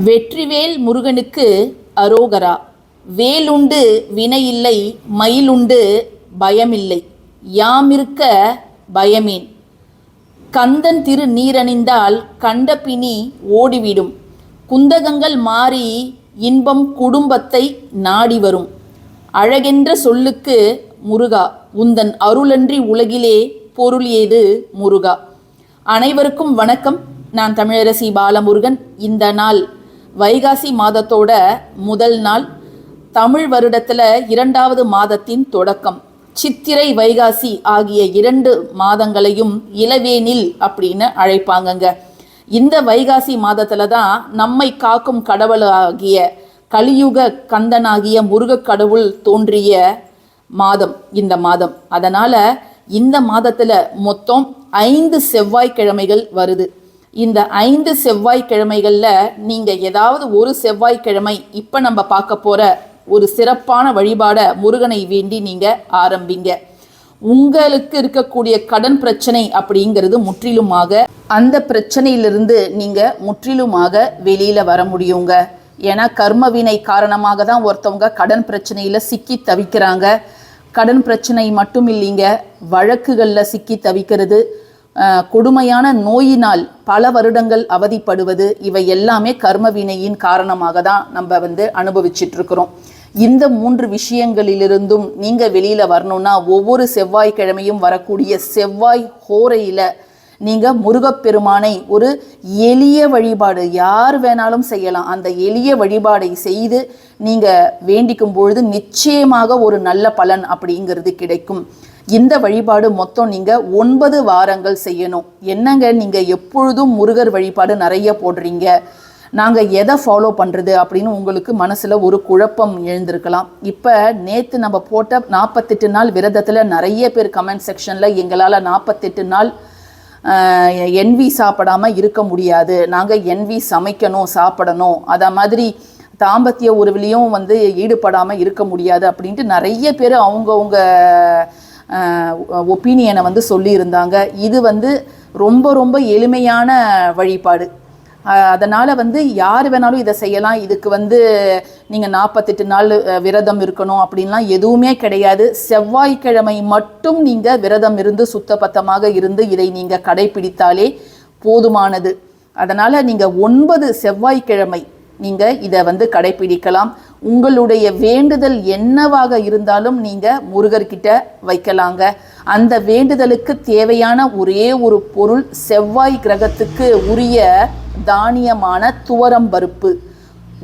வெற்றிவேல் முருகனுக்கு அரோகரா. வேலுண்டு வினையில்லை மயிலுண்டு பயமில்லை. யாமிருக்க பயமேன். கந்தன் திரு நீரணிந்தால் கண்ட பிணி ஓடிவிடும். குந்தகங்கள் மாறி இன்பம் குடும்பத்தை நாடி வரும். அழகென்ற சொல்லுக்கு முருகா உந்தன் அருளன்றி உலகிலே பொருள் ஏது முருகா. அனைவருக்கும் வணக்கம். நான் தமிழரசி பாலமுருகன். இந்த நாள் வைகாசி மாதத்தோட முதல் நாள். தமிழ் வருடத்தில் இரண்டாவது மாதத்தின் தொடக்கம். சித்திரை வைகாசி ஆகிய இரண்டு மாதங்களையும் இளவேனில் அப்படின்னு அழைப்பாங்கங்க. இந்த வைகாசி மாதத்துல தான் நம்மை காக்கும் கடவுளாகிய கலியுக கந்தனாகிய முருகக் கடவுள் தோன்றிய மாதம் இந்த மாதம். அதனால இந்த மாதத்துல மொத்தம் ஐந்து செவ்வாய்க்கிழமைகள் வருது. இந்த ஐந்து செவ்வாய்க்கிழமைகளில் நீங்கள் ஏதாவது ஒரு செவ்வாய்க்கிழமை இப்போ நம்ம பார்க்க போகிற ஒரு சிறப்பான வழிபாட முருகனை வேண்டி நீங்கள் ஆரம்பிங்க. உங்களுக்கு இருக்கக்கூடிய கடன் பிரச்சனை அப்படிங்கிறது முற்றிலுமாக அந்த பிரச்சனையிலிருந்து நீங்கள் முற்றிலுமாக வெளியில் வர முடியுங்க. ஏன்னா கர்மவினை காரணமாக தான் ஒருத்தவங்க கடன் பிரச்சனையில் சிக்கி தவிக்கிறாங்க. கடன் பிரச்சனை மட்டும் இல்லைங்க வழக்குகளில் சிக்கி தவிக்கிறது கொடுமையான நோயினால் பல வருடங்கள் அவதிப்படுவது இவை எல்லாமே கர்ம வினையின் காரணமாக தான் நம்ம வந்து அனுபவிச்சிட்டு இருக்கிறோம் இந்த மூன்று விஷயங்களிலிருந்தும் நீங்க வெளியில வரணும்னா ஒவ்வொரு செவ்வாய்க்கிழமையும் வரக்கூடிய செவ்வாய் ஹோரையில நீங்க முருகப்பெருமானை ஒரு எளிய வழிபாடு யார் வேணாலும் செய்யலாம். அந்த எளிய வழிபாடை செய்து நீங்க வேண்டிக்கும் பொழுது நிச்சயமாக ஒரு நல்ல பலன் அப்படிங்கிறது கிடைக்கும். இந்த வழிபாடு மொத்தம் நீங்கள் ஒன்பது வாரங்கள் செய்யணும். என்னங்க நீங்கள் எப்பொழுதும் முருகர் வழிபாடு நிறைய போடுறீங்க? நாங்கள் எதை ஃபாலோ பண்ணுறது அப்படின்னு உங்களுக்கு மனசில் ஒரு குழப்பம் எழுந்திருக்கலாம். இப்போ நேற்று நம்ம போட்ட நாற்பத்தெட்டு நாள் விரதத்தில் நிறைய பேர் கமெண்ட் செக்ஷனில் எங்களால் நாற்பத்தெட்டு நாள் என்வி சாப்பிடாம இருக்க முடியாது. நாங்கள் என்வி சமைக்கணும் சாப்பிடணும். அத மாதிரி தாம்பத்திய உறவிலையும் வந்து ஈடுபடாமல் இருக்க முடியாது அப்படின்ட்டு நிறைய பேர் அவங்கவுங்க ஒப்பீனியனை வந்து சொல்லியிருந்தாங்க. இது வந்து ரொம்ப ரொம்ப எளிமையான வழிபாடு. அதனால் வந்து யார் வேணாலும் இதை செய்யலாம். இதுக்கு வந்து நீங்கள் நாற்பத்தெட்டு நாள் விரதம் இருக்கணும் அப்படின்லாம் எதுவுமே கிடையாது. செவ்வாய்க்கிழமை மட்டும் நீங்கள் விரதம் இருந்து சுத்தபத்தமாக இருந்து இதை நீங்கள் கடைபிடித்தாலே போதுமானது. அதனால் நீங்கள் ஒன்பது செவ்வாய்க்கிழமை நீங்கள் இதை வந்து கடைபிடிக்கலாம் உங்களுடைய வேண்டுதல் என்னவாக இருந்தாலும் நீங்கள் முருகர்கிட்ட வைக்கலாங்க. அந்த வேண்டுதலுக்கு தேவையான ஒரே ஒரு பொருள் செவ்வாய் கிரகத்துக்கு உரிய தானியமான துவரம் பருப்பு.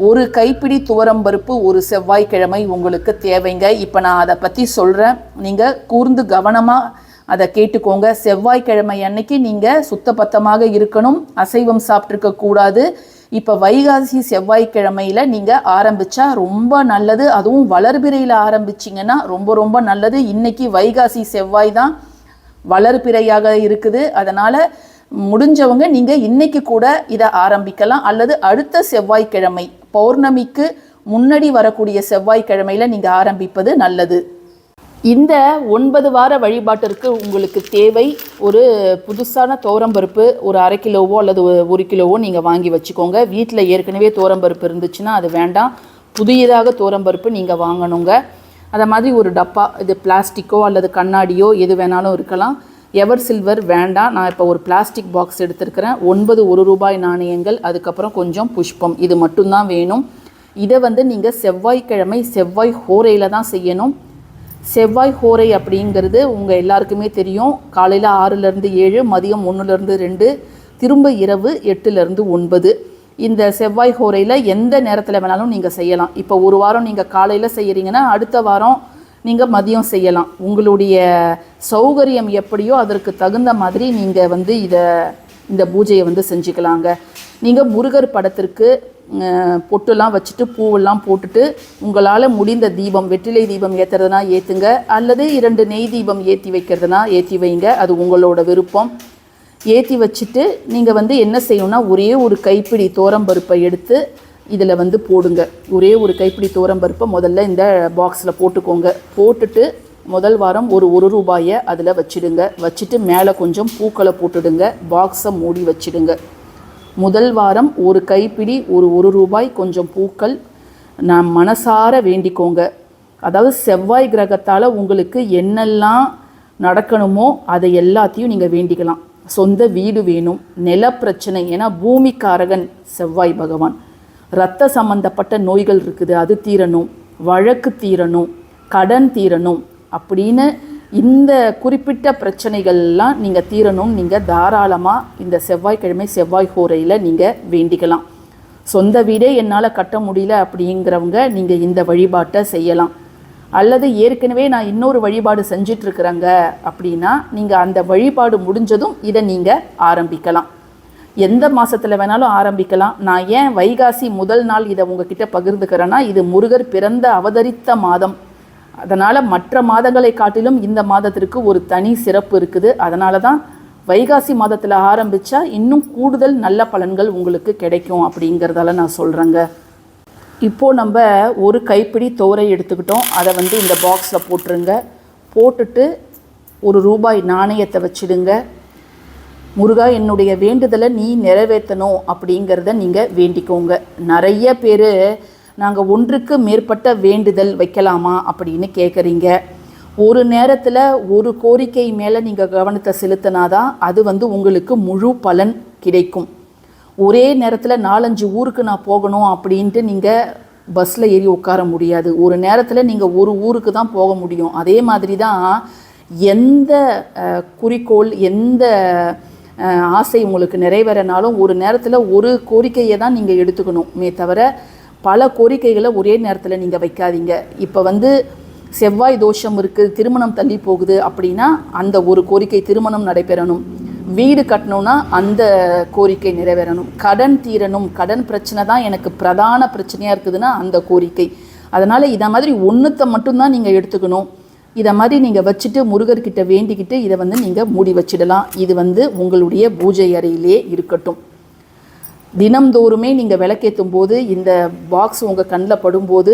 ஒரு கைப்பிடி துவரம் பருப்பு ஒரு செவ்வாய்க்கிழமை உங்களுக்கு தேவைங்க. இப்போ நான் அதை பற்றி சொல்கிறேன் நீங்கள் கூர்ந்து கவனமாக அதை கேட்டுக்கோங்க. செவ்வாய்க்கிழமை அன்னைக்கு நீங்கள் சுத்தபத்தமாக இருக்கணும். அசைவம் சாப்பிட்ருக்க கூடாது இப்போ வைகாசி செவ்வாய்க்கிழமையில நீங்கள் ஆரம்பித்தா ரொம்ப நல்லது. அதுவும் வளர்பிறையில் ஆரம்பிச்சிங்கன்னா ரொம்ப ரொம்ப நல்லது. இன்னைக்கு வைகாசி செவ்வாய் தான் வளர்பிறையாக இருக்குது. அதனால் முடிஞ்சவங்க நீங்கள் இன்னைக்கு கூட இதை ஆரம்பிக்கலாம். அல்லது அடுத்த செவ்வாய்க்கிழமை பௌர்ணமிக்கு முன்னாடி வரக்கூடிய செவ்வாய்க்கிழமையில் நீங்கள் ஆரம்பிப்பது நல்லது. இந்த ஒன்பது வார வழிபாட்டிற்கு உங்களுக்கு தேவை ஒரு புதுசான தோரம்பருப்பு ஒரு அரை கிலோவோ அல்லது ஒரு- கிலோவோ நீங்கள் வாங்கி வச்சுக்கோங்க. வீட்டில் ஏற்கனவே தோரம்பருப்பு இருந்துச்சுன்னா அது வேண்டாம். புதியதாக தோரம்பருப்பு நீங்கள் வாங்கணுங்க. அதை மாதிரி ஒரு டப்பா இது பிளாஸ்டிக்கோ அல்லது கண்ணாடியோ எது வேணாலும் இருக்கலாம். எவர் சில்வர் வேண்டாம். நான் இப்போ ஒரு பிளாஸ்டிக் பாக்ஸ் எடுத்திருக்கிறேன். ஒன்பது ஒரு ரூபாய் நாணயங்கள் அதுக்கப்புறம் கொஞ்சம் புஷ்பம். இது மட்டும்தான் வேணும். இதை வந்து நீங்கள் செவ்வாய்க்கிழமை செவ்வாய் ஹோரையில் தான் செய்யணும். செவ்வாய் ஹோரை அப்படிங்கிறது உங்கள் எல்லாருக்குமே தெரியும். காலையில் ஆறுலேருந்து ஏழு மதியம் ஒன்றுலேருந்து ரெண்டு திரும்ப இரவு எட்டுலேருந்து ஒன்பது. இந்த செவ்வாய் ஹோரையில் எந்த நேரத்தில் வேணாலும் நீங்கள் செய்யலாம். இப்போ ஒரு வாரம் நீங்கள் காலையில் செய்கிறீங்கன்னா அடுத்த வாரம் நீங்கள் மதியம் செய்யலாம். உங்களுடைய சௌகரியம் எப்படியோ அதற்கு தகுந்த மாதிரி நீங்கள் வந்து இதை இந்த பூஜையை வந்து செஞ்சுக்கலாங்க. நீங்கள் முருகர் படத்திற்கு பொட்டுலாம் வச்சுட்டு பூவெல்லாம் போட்டுட்டு உங்களால் முடிந்த தீபம் வெற்றிலை தீபம் ஏற்றுறதுனா ஏற்றுங்க அல்லது இரண்டு நெய் தீபம் ஏற்றி வைக்கிறதுனா ஏற்றி வைங்க. அது உங்களோட விருப்பம். ஏற்றி வச்சுட்டு நீங்கள் வந்து என்ன செய்யணும்னா ஒரே ஒரு கைப்பிடி தோரம்பருப்பை எடுத்து இதில் வந்து போடுங்க. ஒரே ஒரு கைப்பிடி தோரம்பருப்பை முதல்ல இந்த பாக்ஸில் போட்டுக்கோங்க. போட்டுட்டு முதல் வாரம் ஒரு ஒரு ரூபாயை அதில் வச்சுடுங்க. வச்சுட்டு மேலே கொஞ்சம் பூக்களை போட்டுடுங்க. பாக்ஸை மூடி வச்சிடுங்க. முதல் வாரம் ஒரு கைப்பிடி ஒரு ஒரு ரூபாய் கொஞ்சம் பூக்கள் நான் மனசார வேண்டிக்கோங்க. அதாவது செவ்வாய் கிரகத்தால் உங்களுக்கு என்னெல்லாம் நடக்கணுமோ அதை எல்லாத்தையும் நீங்கள் வேண்டிக்கலாம். சொந்த வீடு வேணும் நில பிரச்சனை. ஏன்னா பூமிக்காரகன் செவ்வாய் பகவான். ரத்த சம்பந்தப்பட்ட நோய்கள் இருக்குது அது தீரணும். வழக்கு தீரணும் கடன் தீரணும் அப்படின்னு இந்த குறிப்பிட்ட பிரச்சனைகள்லாம் நீங்கள் தீரணும். நீங்கள் தாராளமாக இந்த செவ்வாய்க்கிழமை செவ்வாய் ஹோரையில் நீங்கள் வேண்டிக்கலாம். சொந்த வீடே என்னால் கட்ட முடியல அப்படிங்கிறவங்க நீங்கள் இந்த வழிபாட்டை செய்யலாம். அல்லது ஏற்கனவே நான் இன்னொரு வழிபாடு செஞ்சிட்ருக்குறேங்க அப்படின்னா நீங்கள் அந்த வழிபாடு முடிஞ்சதும் இதை நீங்கள் ஆரம்பிக்கலாம். எந்த மாதத்தில் வேணாலும் ஆரம்பிக்கலாம். நான் ஏன் வைகாசி முதல் நாள் இதை உங்ககிட்ட பகிர்ந்துக்கிறேன்னா இது முருகர் பிறந்த அவதரித்த மாதம். அதனால் மற்ற மாதங்களை காட்டிலும் இந்த மாதத்திற்கு ஒரு தனி சிறப்பு இருக்குது. அதனால தான் வைகாசி மாதத்தில் ஆரம்பித்தா இன்னும் கூடுதல் நல்ல பலன்கள் உங்களுக்கு கிடைக்கும் அப்படிங்கிறதால நான் சொல்கிறேங்க இப்போது நம்ம ஒரு கைப்பிடி தோரை எடுத்துக்கிட்டோம். அதை வந்து இந்த பாக்ஸில் போட்டுருங்க. போட்டுட்டு ஒரு ரூபாய் நாணயத்தை வச்சிடுங்க. முருகா என்னுடைய வேண்டுதலை நீ நிறைவேற்றணும் அப்படிங்கிறத நீங்கள் வேண்டிக்கோங்க. நிறைய பேர் நாங்கள் ஒன்றுக்கு மேற்பட்ட வேண்டுதல் வைக்கலாமா அப்படின்னு கேட்குறீங்க ஒரு நேரத்தில் ஒரு கோரிக்கை மேலே நீங்கள் கவனத்தை செலுத்தினாதான் அது வந்து உங்களுக்கு முழு பலன் கிடைக்கும். ஒரே நேரத்தில் நாலஞ்சு ஊருக்கு நான் போகணும் அப்படின்ட்டு நீங்கள் பஸ்ஸில் ஏறி உட்கார முடியாது. ஒரு நேரத்தில் நீங்கள் ஒரு ஊருக்கு தான் போக முடியும். அதே மாதிரி தான் எந்த குறிக்கோள் எந்த ஆசை உங்களுக்கு நிறைவேறனாலும் ஒரு நேரத்தில் ஒரு கோரிக்கையை தான் நீங்கள் எடுத்துக்கணும். மே தவிர பல கோரிக்கைகளை ஒரே நேரத்தில் நீங்கள் வைக்காதீங்க. இப்போ வந்து செவ்வாய் தோஷம் இருக்குது திருமணம் தள்ளி போகுது அப்படின்னா அந்த ஒரு கோரிக்கை திருமணம் நடைபெறணும். வீடு கட்டணும்னா அந்த கோரிக்கை நிறைவேறணும். கடன் தீரணும் கடன் பிரச்சனை தான் எனக்கு பிரதான பிரச்சனையாக இருக்குதுன்னா அந்த கோரிக்கை. அதனால் இதை மாதிரி ஒன்றுத்தை மட்டும்தான் நீங்கள் எடுத்துக்கணும். இதை மாதிரி நீங்கள் வச்சுட்டு முருகர்கிட்ட வேண்டிக்கிட்டு இதை வந்து நீங்கள் மூடி வச்சிடலாம். இது வந்து உங்களுடைய பூஜை அறையிலே இருக்கட்டும். தினம்தோறுமே நீங்கள் விளக்கேற்றும் போது இந்த பாக்ஸ் உங்கள் கண்ணில் படும்போது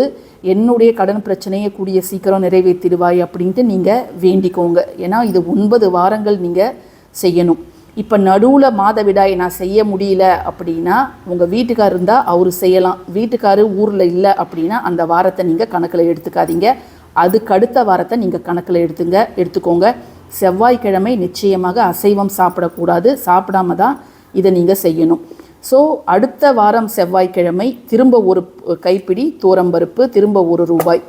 என்னுடைய கடன் பிரச்சனையை கூடிய சீக்கிரம் நிறைவேற்றிடுவாய் அப்படின்ட்டு நீங்கள் வேண்டிக்கோங்க. ஏன்னா இது ஒன்பது வாரங்கள் நீங்கள் செய்யணும். இப்போ நடுவில் மாதவிடாய் நான் செய்ய முடியல அப்படின்னா உங்கள் வீட்டுக்கார் இருந்தால் அவர் செய்யலாம். வீட்டுக்காரு ஊரில் இல்லை அப்படின்னா அந்த வாரத்தை நீங்கள் கணக்கில் எடுத்துக்காதீங்க. அதுக்கு அடுத்த வாரத்தை நீங்கள் கணக்கில் எடுத்துங்க எடுத்துக்கோங்க. செவ்வாய்க்கிழமை நிச்சயமாக அசைவம் சாப்பிடக்கூடாது. சாப்பிடாம தான் இதை நீங்கள் செய்யணும். ஸோ அடுத்த வாரம் செவ்வாய்க்கிழமை திரும்ப ஒரு கைப்பிடி தூரம்பருப்பு திரும்ப ஒரு ரூபாய்.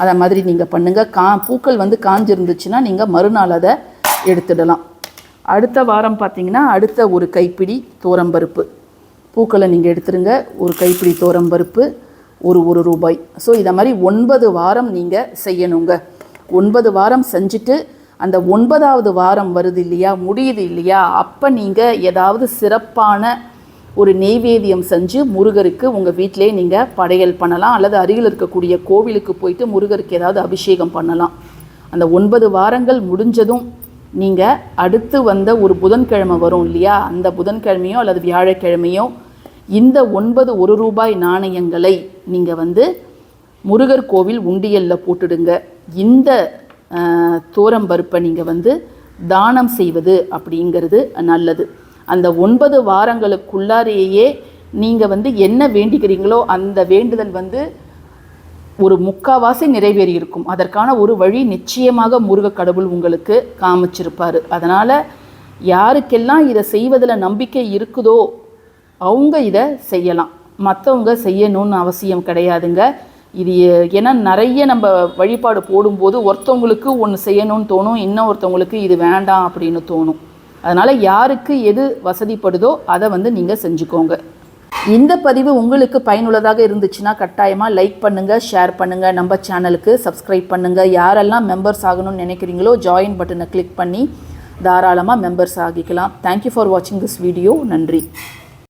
அதை மாதிரி நீங்கள் பண்ணுங்கள் கா பூக்கள் வந்து காஞ்சிருந்துச்சுன்னா நீங்கள் மறுநாள் அதை எடுத்துடலாம். அடுத்த வாரம் பார்த்தீங்கன்னா அடுத்த ஒரு கைப்பிடி தோரம்பருப்பு பூக்களை நீங்கள் எடுத்துருங்க. ஒரு கைப்பிடி தோரம்பருப்பு ஒரு ஒரு ரூபாய். ஸோ இதை மாதிரி ஒன்பது வாரம் நீங்கள் செய்யணுங்க. ஒன்பது வாரம் செஞ்சுட்டு அந்த ஒன்பதாவது வாரம் வருது இல்லையா முடியுது இல்லையா அப்போ நீங்கள் ஏதாவது சிறப்பான ஒரு நெய்வேதியம் செஞ்சு முருகருக்கு உங்கள் வீட்டிலே நீங்கள் படையல் பண்ணலாம் அல்லது அருகில் இருக்கக்கூடிய கோவிலுக்கு போயிட்டு முருகருக்கு ஏதாவது அபிஷேகம் பண்ணலாம். அந்த ஒன்பது வாரங்கள் முடிஞ்சதும் நீங்கள் அடுத்து வந்த ஒரு புதன்கிழமை வரும் இல்லையா? அந்த புதன்கிழமையோ அல்லது வியாழக்கிழமையோ இந்த ஒன்பது ஒரு ரூபாய் நாணயங்களை நீங்கள் வந்து முருகர் கோவில் உண்டியலில் போட்டுடுங்க. இந்த அஹ், தோரம்பருப்பை நீங்கள் வந்து தானம் செய்வது அப்படிங்கிறது நல்லது. அந்த ஒன்பது வாரங்களுக்குள்ளாரையே நீங்கள் வந்து என்ன வேண்டிக்கிறீங்களோ அந்த வேண்டுதல் வந்து ஒரு முக்காவாசி நிறைவேறி இருக்கும் அதற்கான ஒரு வழி நிச்சயமாக முருக கடவுள் உங்களுக்கு காமிச்சிருப்பார். அதனால் யாருக்கெல்லாம் இதை செய்வதில் நம்பிக்கை இருக்குதோ அவங்க இதை செய்யலாம். மற்றவங்க செய்யணும்னு அவசியம் கிடையாதுங்க. இது ஏன்னா நிறைய நம்ம வழிபாடு போடும்போது ஒருத்தவங்களுக்கு ஒன்று செய்யணும்னு தோணும் இன்னொருத்தவங்களுக்கு இது வேண்டாம் அப்படின்னு தோணும். அதனால் யாருக்கு எது வசதிப்படுதோ அதை வந்து நீங்கள் செஞ்சுக்கோங்க. இந்த பதிவு உங்களுக்கு பயனுள்ளதாக இருந்துச்சுன்னா கட்டாயமாக லைக் பண்ணுங்கள் ஷேர் பண்ணுங்கள் நம்ம சேனலுக்கு சப்ஸ்கிரைப் பண்ணுங்கள் யாரெல்லாம் மெம்பர்ஸ் ஆகணும்னு நினைக்கிறீங்களோ ஜாயின் பட்டனை கிளிக் பண்ணி தாராளமாக மெம்பர்ஸ் ஆகிக்கலாம். தேங்க்யூ ஃபார் வாட்சிங் திஸ் வீடியோ நன்றி.